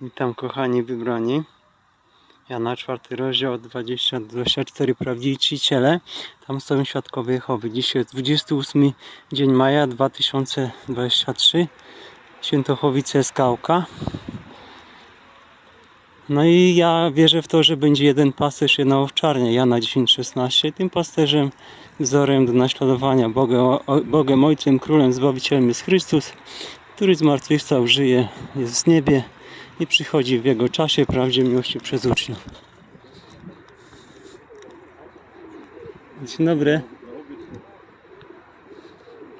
Witam kochani wybrani. Jana 4 rozdział 20-24 prawdziwi czciciele. Tam są świadkowie Jehowy. Dzisiaj jest 28 dzień maja 2023. Świętochowice Skałka. No i ja wierzę w to, że będzie jeden pasterz, jedna owczarnia. Jana 10:16. Tym pasterzem, wzorem do naśladowania Bogiem, Bogiem Ojcem, Królem, Zbawicielem jest Chrystus, który zmartwychwstał, żyje, jest w niebie i przychodzi w Jego czasie, prawdzie, miłości przez uczniów. Dzień dobry,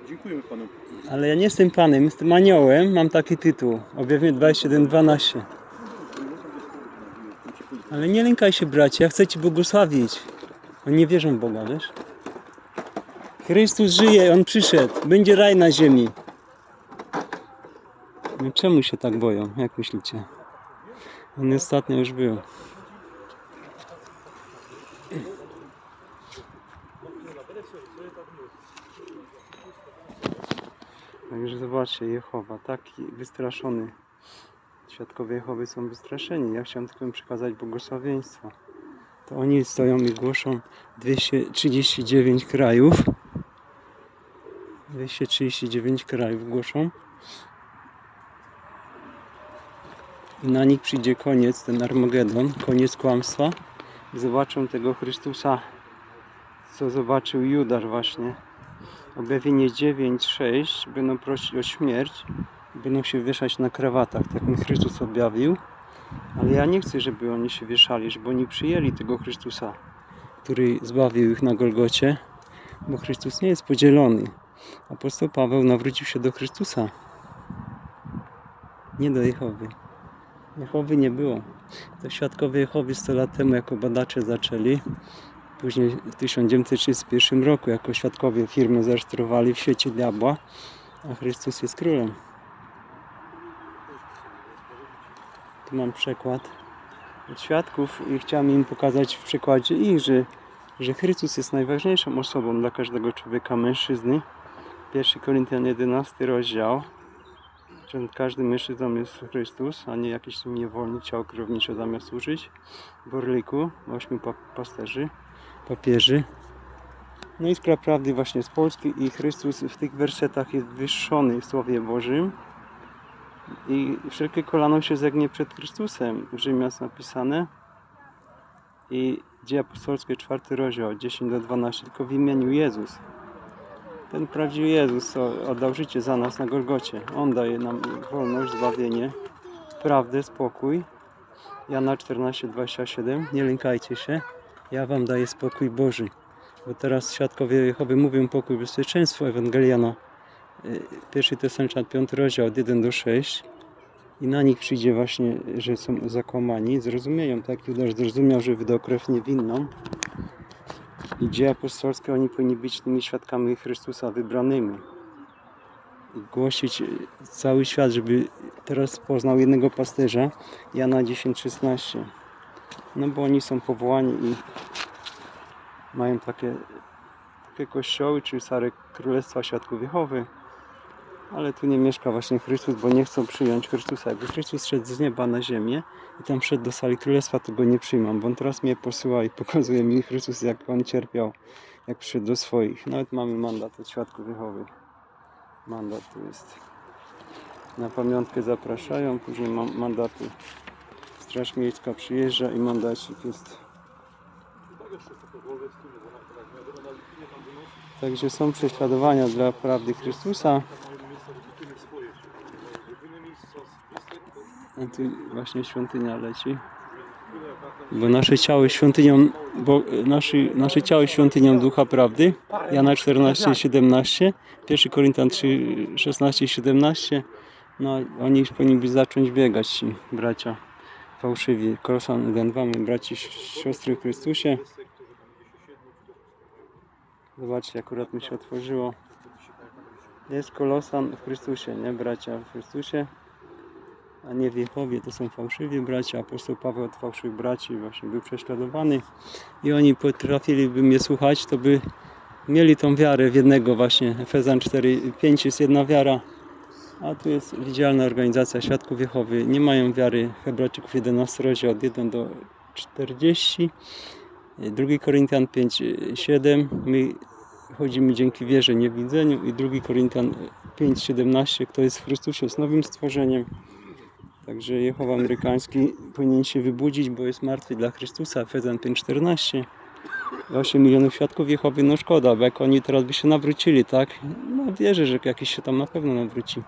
Dziękujemy panu. ale ja nie jestem Panem, jestem aniołem, mam taki tytuł, objawienie 21.12. Ale nie lękaj się bracie, ja chcę Ci błogosławić. Oni nie wierzą w Boga, wiesz? Chrystus żyje, On przyszedł, będzie raj na ziemi. No czemu się tak boją, jak myślicie? On ostatnio już był. Także zobaczcie, Jehowa, taki wystraszony. Świadkowie Jehowy są wystraszeni. Ja chciałem tylko im przekazać błogosławieństwo. To oni stoją i głoszą 239 krajów. 239 krajów głoszą. Na nich przyjdzie koniec, ten Armagedon, koniec kłamstwa. Zobaczą tego Chrystusa, co zobaczył Judasz właśnie. Objawienie 9:6 będą prosić o śmierć, będą się wieszać na krawatach, tak mi Chrystus objawił. Ale ja nie chcę, żeby oni się wieszali, żeby oni przyjęli tego Chrystusa, który zbawił ich na Golgocie, bo Chrystus nie jest podzielony. Apostoł Paweł nawrócił się do Chrystusa, nie do Jehowy. Jehowy nie było. To świadkowie Jehowy 100 lat temu jako badacze zaczęli. Później w 1931 roku jako świadkowie firmy zarejestrowali w świecie diabła, a Chrystus jest królem. Tu mam przykład od świadków i chciałem im pokazać w przykładzie ich, że, że Chrystus jest najważniejszą osobą dla każdego człowieka, mężczyzny. 1 Koryntian 11 rozdział, że każdym mężczyzną jest Chrystus, a nie jakiś niewolnik, ciało krownicze zamiast służyć. W Orliku, ośmiu pa- pasterzy papieży. No i sprawa prawdy właśnie z Polski i Chrystus w tych wersetach jest wyższony w Słowie Bożym i wszelkie kolano się zegnie przed Chrystusem. W Rzymie jest napisane i Dzieje Apostolskie, czwarty rozdział, 10 do 12, tylko w imieniu Jezus. Ten prawdziwy Jezus oddał życie za nas na Golgocie. On daje nam wolność, zbawienie, prawdę, spokój. Jana 14, 27. Nie lękajcie się. Ja wam daję spokój Boży. Bo teraz świadkowie Jehowy mówią pokój, bezpieczeństwo Ewangeliana. Y, Pierwszy Tesaloniczan 5 rozdział od 1 do 6 i na nich przyjdzie właśnie, że są zakłamani, zrozumieją, tak? Judasz zrozumiał, że wydał krew niewinną i dzieje apostolskie, oni powinni być tymi świadkami Chrystusa wybranymi i głosić cały świat, żeby teraz poznał jednego pasterza, Jana 10:16. No bo oni są powołani i mają takie, takie kościoły, czyli stare królestwa świadków Jehowy. Ale tu nie mieszka właśnie Chrystus, bo nie chcą przyjąć Chrystusa. Jakby Chrystus szedł z nieba na ziemię i tam wszedł do sali królestwa, to go nie przyjmą, bo on teraz mnie posyła i pokazuje mi Chrystus, jak on cierpiał, jak przyszedł do swoich. Nawet mamy mandat od świadków Jehowy. Mandat tu jest. Na pamiątkę zapraszają, później mam mandaty. Straż Miejska przyjeżdża i mandacik jest. Także są prześladowania dla prawdy Chrystusa. A tu właśnie świątynia leci. Bo nasze ciało świątynią, bo nasze, nasze ciało świątynią Ducha Prawdy. Jana 14, 17, 1 Koryntian 3, 16 i 17. No, oni powinni zacząć biegać ci bracia fałszywi. Kolosan 1, 2, my braci, siostry w Chrystusie. Zobaczcie, akurat mi się otworzyło. Jest kolosan w Chrystusie, nie? Bracia w Chrystusie. A nie w Jehowie, to są fałszywi bracia. Apostoł Paweł od fałszywych braci właśnie był prześladowany. I oni potrafiliby mnie słuchać, to by mieli tą wiarę w jednego właśnie. Efezjan 4, 5 jest jedna wiara. A tu jest widzialna organizacja Świadków Jehowy. Nie mają wiary Hebrajczyków 11 rozdział od 1 do 40. 2 Koryntian 5, 7. My chodzimy dzięki wierze, nie widzeniu. I 2 Koryntian 5, 17. Kto jest w Chrystusie, jest nowym stworzeniem. Także Jehowa amerykański powinien się wybudzić, bo jest martwy dla Chrystusa. Efezjan 5, 14. 8 milionów świadków Jehowy, no szkoda, bo jak oni teraz by się nawrócili, tak? No wierzę, że jakiś się tam na pewno nawróci.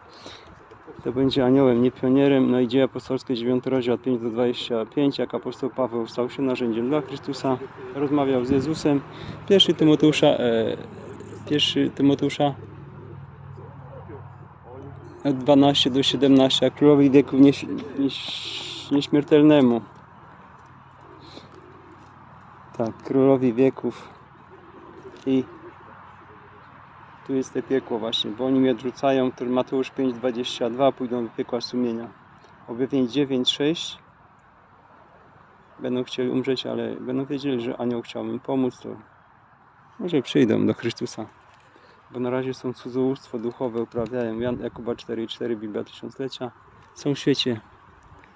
To będzie aniołem, nie pionierem. No i dzieje apostolskie 9 rozdział od 5 do 25, jak apostoł Paweł stał się narzędziem dla Chrystusa, rozmawiał z Jezusem. Pierwszy Tymoteusza, e, pierwszy Tymoteusza 12 do 17, a królowi wieku nieś, nieś, nieśmiertelnemu. Tak, królowi wieków. I tu jest te piekło właśnie, bo oni mnie odrzucają, który Mateusz 5,22 pójdą do piekła sumienia. Objawienie 9,6 będą chcieli umrzeć, ale będą wiedzieli, że anioł chciał im pomóc, to może przyjdą do Chrystusa. Bo na razie są cudzołóstwo duchowe, uprawiają Jan, Jakuba 4,4 Biblia Tysiąclecia. Są w świecie.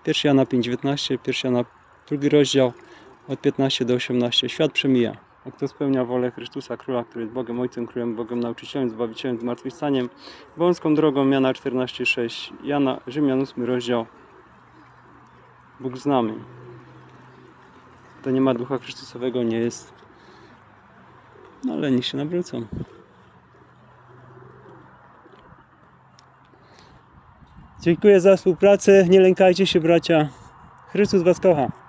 1 Jana 5,19, 1 Jana drugi rozdział od 15 do 18. Świat przemija. A kto spełnia wolę Chrystusa, Króla, który jest Bogiem Ojcem, Królem, Bogiem Nauczycielem, Zbawicielem, Zmartwychwstaniem, wąską drogą Jana 14,6, Jana, Rzymian 8 rozdział, Bóg znamy. To nie ma Ducha Chrystusowego, nie jest. No ale niech się nawrócą. Dziękuję za współpracę. Nie lękajcie się, bracia. Chrystus Was kocha.